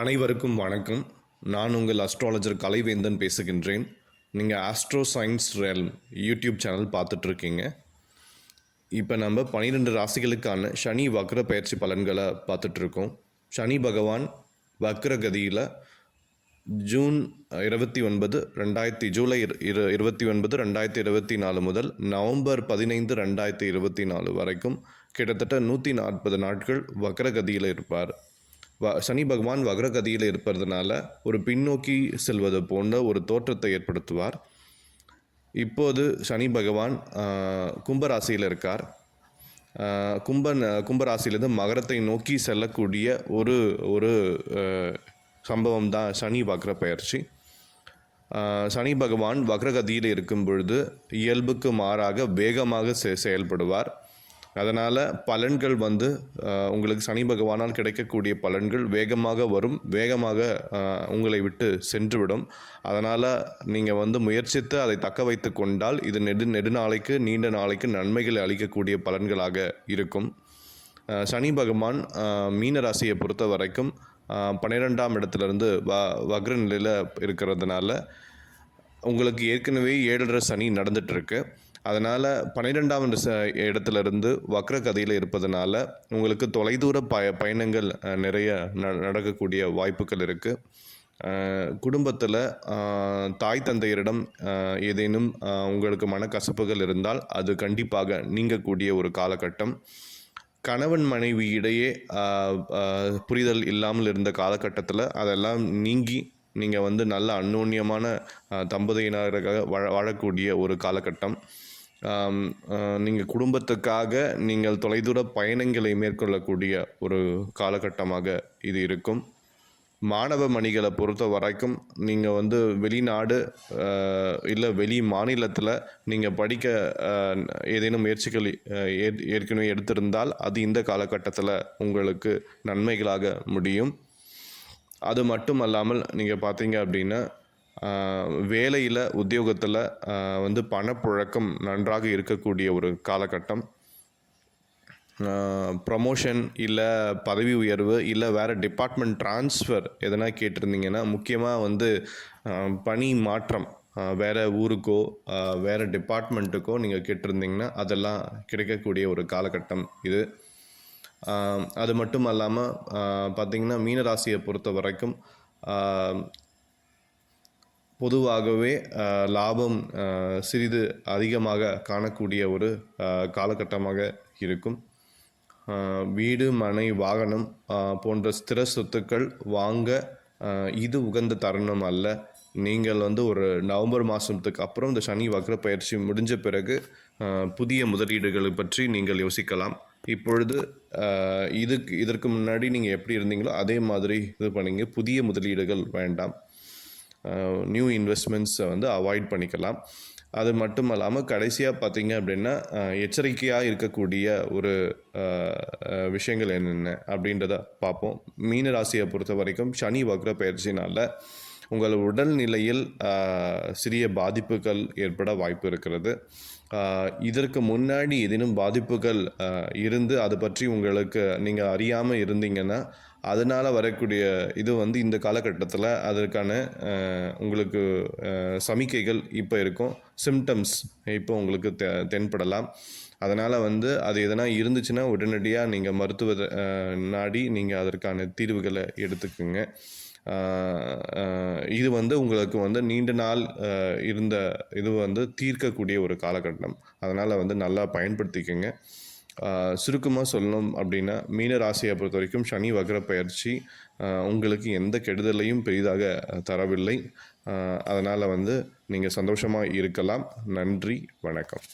அனைவருக்கும் வணக்கம். நான் உங்கள் அஸ்ட்ராலஜர் கலைவேந்தன் பேசுகின்றேன். நீங்கள் ஆஸ்ட்ரோ சயின்ஸ் ரெல் யூடியூப் சேனல் பார்த்துட்ருக்கீங்க. இப்போ நம்ம பன்னிரெண்டு ராசிகளுக்கான சனி வக்ர பயிற்சி பலன்களை பார்த்துட்ருக்கோம். சனி பகவான் வக்ரகதியில் ஜூன் இருபத்தி ஒன்பது ரெண்டாயிரத்தி ஜூலை இரு இரு இருபத்தி ஒன்பது ரெண்டாயிரத்தி இருபத்தி நாலு முதல் நவம்பர் பதினைந்து ரெண்டாயிரத்தி இருபத்தி நாலு வரைக்கும் கிட்டத்தட்ட நூற்றி நாற்பது நாட்கள் வக்ரகதியில் இருப்பார். வ சனி பகவான் வக்ரகதியில் இருப்பதுனால ஒரு பின்னோக்கி செல்வது போன்ற ஒரு தோற்றத்தை ஏற்படுத்துவார். இப்போது சனி பகவான் கும்பராசியில் இருக்கார். கும்பன் கும்பராசியிலிருந்து மகரத்தை நோக்கி செல்லக்கூடிய ஒரு ஒரு சம்பவம் தான் சனி வக்ர பயிற்சி. சனி பகவான் வக்ரகதியில் இருக்கும் பொழுது இயல்புக்கு மாறாக வேகமாக செ செயல்படுவார். அதனால் பலன்கள் வந்து உங்களுக்கு சனி பகவானால் கிடைக்கக்கூடிய பலன்கள் வேகமாக வரும். வேகமாக உங்களை விட்டு சென்றுவிடும். அதனால் நீங்கள் வந்து முயற்சித்து அதை தக்க வைத்து கொண்டால் இது நெடு நெடுநாளைக்கு நீண்ட நாளைக்கு நன்மைகளை அளிக்கக்கூடிய பலன்களாக இருக்கும். சனி பகவான் மீன ராசியை பொறுத்த வரைக்கும் பன்னிரெண்டாம் இடத்துலேருந்து வ வக்ர நிலையில் இருக்கிறதுனால உங்களுக்கு ஏற்கனவே ஏழரை சனி நடந்துட்டு இருக்கு அதனால் பன்னிரெண்டாம் இடத்துல இருந்து வக்ர கதையில் இருப்பதனால உங்களுக்கு தொலைதூர ப பயணங்கள் நிறைய ந நடக்கக்கூடிய வாய்ப்புகள் இருக்குது குடும்பத்தில் தாய் தந்தையரிடம் ஏதேனும் உங்களுக்கு மனக்கசப்புகள் இருந்தால் அது கண்டிப்பாக நீங்கக்கூடிய ஒரு காலகட்டம். கணவன் மனைவி இடையே புரிதல் இல்லாமல் இருந்த காலகட்டத்தில் அதெல்லாம் நீங்கி நீங்கள் வந்து நல்ல அந்யோன்யமான தம்பதியினராக வாழ வாழக்கூடிய ஒரு காலகட்டம். நீங்கள் குடும்பத்துக்காக நீங்கள் தொலைதூர பயணங்களை மேற்கொள்ளக்கூடிய ஒரு காலகட்டமாக இது இருக்கும். மாணவ மணிகளை பொறுத்த வரைக்கும் நீங்கள் வந்து வெளிநாடு இல்லை வெளி மாநிலத்தில் நீங்கள் படிக்க ஏதேனும் முயற்சிகள் ஏற்- ஏற்கனவே எடுத்திருந்தால் அது இந்த காலகட்டத்தில் உங்களுக்கு நன்மைகளாக முடியும். அது மட்டும் அல்லாமல் நீங்கள் பார்த்தீங்க அப்படின்னா வேலையில் உத்தியோகத்தில் வந்து பணப்புழக்கம் நன்றாக இருக்கக்கூடிய ஒரு காலகட்டம். ப்ரமோஷன் இல்லை பதவி உயர்வு இல்லை வேறு டிபார்ட்மெண்ட் ட்ரான்ஸ்ஃபர் எதனா கேட்டிருந்தீங்கன்னா முக்கியமாக வந்து பணி மாற்றம் வேறு ஊருக்கோ வேறு வேற டிபார்ட்மெண்ட்டுக்கோ நீங்கள் கேட்டிருந்தீங்கன்னா அதெல்லாம் கிடைக்கக்கூடிய ஒரு காலகட்டம் இது. அது மட்டும் அல்லாமல் பார்த்திங்கன்னா மீனராசியை பொறுத்த வரைக்கும் பொதுவாகவே லாபம் சிறிது அதிகமாக காணக்கூடிய ஒரு காலகட்டமாக இருக்கும். வீடு மனை வாகனம் போன்ற ஸ்திர சொத்துக்கள் வாங்க இது உகந்த தருணம் அல்ல. நீங்கள் வந்து ஒரு நவம்பர் மாதத்துக்கு அப்புறம் இந்த சனி வக்ர பயிற்சி முடிஞ்ச பிறகு புதிய முதலீடுகளை பற்றி நீங்கள் யோசிக்கலாம். இப்பொழுது இதுக்கு இதற்கு முன்னாடி நீங்கள் எப்படி இருந்தீங்களோ அதே மாதிரி இது பண்ணீங்க. புதிய முதலீடுகள் வேண்டாம். நியூ இன்வெஸ்ட்மெண்ட்ஸை வந்து அவாய்ட் பண்ணிக்கலாம். அது மட்டும் இல்லாமல் கடைசியாக பார்த்தீங்க அப்படின்னா எச்சரிக்கையாக இருக்கக்கூடிய ஒரு விஷயங்கள் என்னென்ன அப்படின்றத பார்ப்போம். மீன ராசியை பொறுத்த வரைக்கும் சனி வக்ர பயிற்சினால் உங்கள் உடல்நிலையில் நிலையில் சிறிய பாதிப்புகள் ஏற்பட வாய்ப்பு இருக்கிறது. இதற்கு முன்னாடி ஏதேனும் பாதிப்புகள் இருந்து அதை பற்றி உங்களுக்கு நீங்கள் அறியாமல் இருந்தீங்கன்னா அதனால் வரக்கூடிய இது வந்து இந்த காலகட்டத்தில் அதற்கான உங்களுக்கு சமிக்கைகள் இப்போ இருக்கும். சிம்டம்ஸ் இப்போ உங்களுக்கு தெ தென்படலாம். அதனால் வந்து அது எதனா இருந்துச்சுன்னா உடனடியாக நீங்கள் மருத்துவ நாடி நீங்கள் அதற்கான தீர்வுகளை எடுத்துக்குங்க. இது வந்து உங்களுக்கு வந்து நீண்ட நாள் இருந்த இது வந்து தீர்க்கக்கூடிய ஒரு காலகட்டம். அதனால் வந்து நல்லா பயன்படுத்திக்கோங்க. சுருக்கமாக சொல்லணும் அப்படின்னா மீன ராசியை பொறுத்த வரைக்கும் சனி வக்ர பயிற்சி உங்களுக்கு எந்த கெடுதலையும் பெரிதாக தரவில்லை. அதனால் வந்து நீங்கள் சந்தோஷமாக இருக்கலாம். நன்றி வணக்கம்.